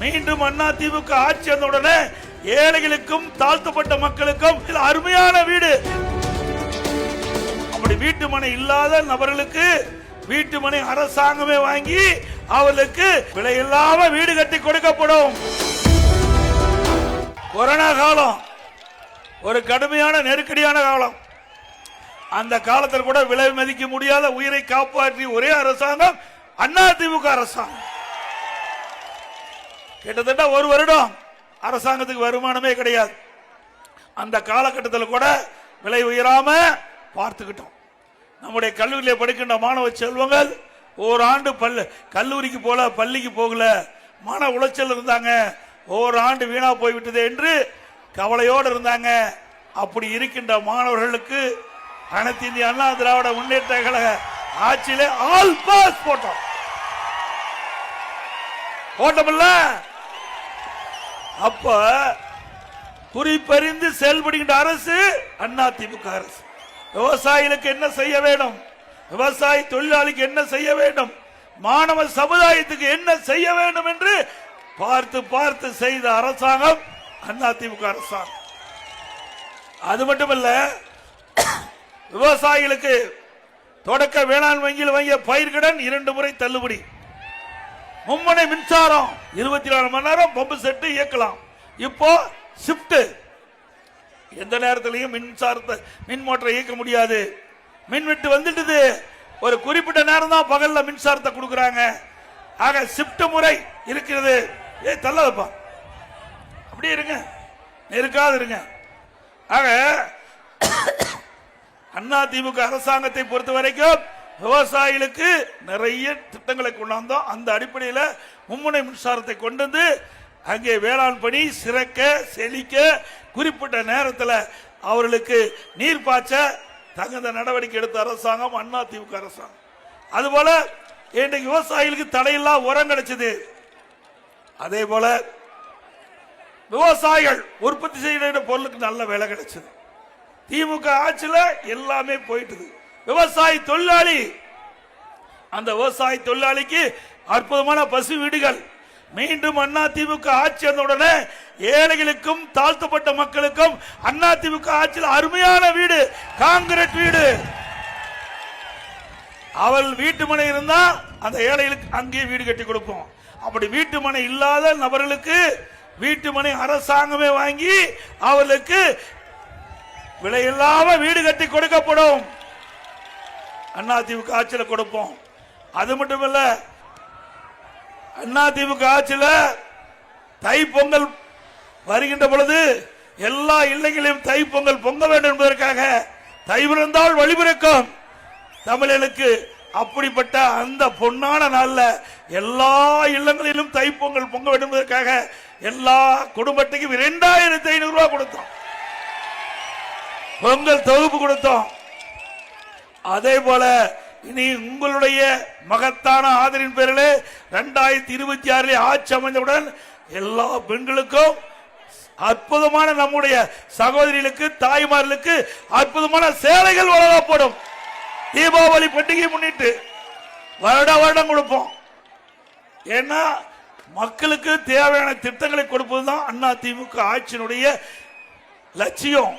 மீண்டும் அண்ணா திமுக ஆட்சி வந்தவுடனே ஏழைகளுக்கும் தாழ்த்தப்பட்ட மக்களுக்கும் அருமையான வீடு. அப்படி வீட்டு மனை இல்லாத நபர்களுக்கு வீட்டு மனை அரசாங்கமே வாங்கி அவர்களுக்கு விலையில்லாம வீடு கட்டி கொடுக்கப்படும். கொரோனா காலம் ஒரு கடுமையான நெருக்கடியான காலம். அந்த காலத்தில் கூட விலை மதிக்க முடியாத உயிரை காப்பாற்றி ஒரே அரசாங்கம் அண்ணா திமுக அரசாங்கம். கிட்டத்தட்ட ஒரு வருடம் அரசாங்கத்துக்கு வருமானமே கிடையாது. அந்த காலகட்டத்தில் கூட விலை உயராம பார்த்துக்கிட்டோம். நம்முடைய கல்லூரியில் படிக்கின்ற மாணவ செல்வங்கள் ஓராண்டு பல் கல்லூரிக்கு போல பள்ளிக்கு போகல. மன உளைச்சல் இருந்தாங்க. ஓராண்டு வீணா போய்விட்டது என்று கவலையோடு இருந்தாங்க. அப்படி இருக்கின்ற மாணவர்களுக்கு அனைத்து இந்திய அண்ணா திராவிட முன்னேற்ற கழக ஆட்சியிலே ஆல் பாஸ் போட்டோம். போட்டோம்ல அப்ப குறிப்பறிந்து செயல்படுகின்ற அரசு அண்ணா திமுக அரசு. விவசாயிகளுக்கு என்ன செய்ய வேண்டும்? விவசாய தொழிலாளிக்கு என்ன செய்ய வேண்டும்? மாணவ சமுதாயத்துக்கு என்ன செய்ய வேண்டும் என்று பார்த்து பார்த்து செய்த அரசாங்கம் அண்ணா திமுக அரசாங்கம். அது மட்டுமல்ல விவசாயிகளுக்கு தொடக்க வேளாண் வங்கியில் வாங்கிய பயிர்கடன் இரண்டு முறை தள்ளுபடி. மும்மனை மின்சாரம். இருபத்தி நாலு மணி நேரம் பம்பு செட்டு இயக்கலாம். இப்போ ஷிப்ட் எந்த நேரத்திலையும் மின்சாரத்தை மின் மோட்டரை இயக்க முடியாது. மின் வெட்டு வந்துட்டுது. ஒரு குறிப்பிட்ட நேரம் தான் பகல்ல மின்சாரத்தை கொடுக்குறாங்க. ஆக ஷிப்ட் முறை இருக்கிறது. ஏ தள்ளாதப்பா. அப்படியே இருங்க. நெருக்காது இருங்க. ஆக அண்ணா திமுக அரசாங்கத்தை பொறுத்த வரைக்கும் விவசாயிகளுக்கு நிறைய திட்டங்களை கொண்டாந்தோம். அந்த அடிப்படையில் மும்முனை மின்சாரத்தை கொண்டு வந்து அங்கே வேளாண் பணி சிறக்க செழிக்க குறிப்பிட்ட நேரத்தில் அவர்களுக்கு நீர் பாய்ச்ச தகுந்த நடவடிக்கை எடுத்த அரசாங்கம் அண்ணா திமுக அரசாங்கம். அதுபோல இன்றைக்கு விவசாயிகளுக்கு தடையில்லா உரம் கிடைச்சது. அதே போல விவசாயிகள் உற்பத்தி செய்கிற பொருளுக்கு நல்ல விலை கிடைச்சது. திமுக ஆட்சியில் எல்லாமே போயிட்டுது. விவசாய தொழிலாளி. அந்த விவசாய தொழிலாளிக்கு அற்புதமான பசு வீடுகள். மீண்டும் அண்ணா திமுக ஆட்சி வந்தவுடனே ஏழைகளுக்கும் தாழ்த்தப்பட்ட மக்களுக்கும் அண்ணா திமுக ஆட்சியில் அருமையான வீடு காங்கிரட் வீடு. அவள் வீட்டு மனை இருந்தா அந்த ஏழைகளுக்கு அங்கேயே வீடு கட்டி கொடுப்போம். அப்படி வீட்டு மனை இல்லாத நபர்களுக்கு வீட்டு மனை அரசாங்கமே வாங்கி அவர்களுக்கு விலையில்லாம வீடு கட்டி கொடுக்கப்படும். அண்ணா திமுக ஆட்சியில் கொடுப்போம். அது மட்டும் இல்ல அண்ணா திமுக ஆட்சியில் தை பொங்கல் வருகின்ற பொழுது எல்லா இல்லங்களிலும் தை பொங்கல் பொங்க வேண்டும் என்பதற்காக தை பிறந்தால் வழிபிறக்கும் தமிழனுக்கு அப்படிப்பட்ட அந்த பொன்னான நாளில் எல்லா இல்லங்களிலும் தை பொங்கல் பொங்க வேண்டும் என்பதற்காக எல்லா குடும்பத்துக்கும் இரண்டாயிரத்தி ஐநூறு ரூபாய் கொடுத்தோம். பொங்கல் தொகுப்பு கொடுத்தோம். அதே போல இனி உங்களுடைய மகத்தான ஆதரின் பேரில் இரண்டாயிரத்தி இருபத்தி ஆறில் ஆட்சி அமைந்தவுடன் எல்லா பெண்களுக்கும் அற்புதமான நம்முடைய சகோதரிகளுக்கு தாய்மார்களுக்கு அற்புதமான சேலைகள் வழங்கப்படும். தீபாவளி பண்டிகை முன்னிட்டு வருட வருடம் கொடுப்போம். ஏன்னா மக்களுக்கு தேவையான திட்டங்களை கொடுப்பதுதான் அண்ணா திமுக ஆட்சியினுடைய லட்சியம்.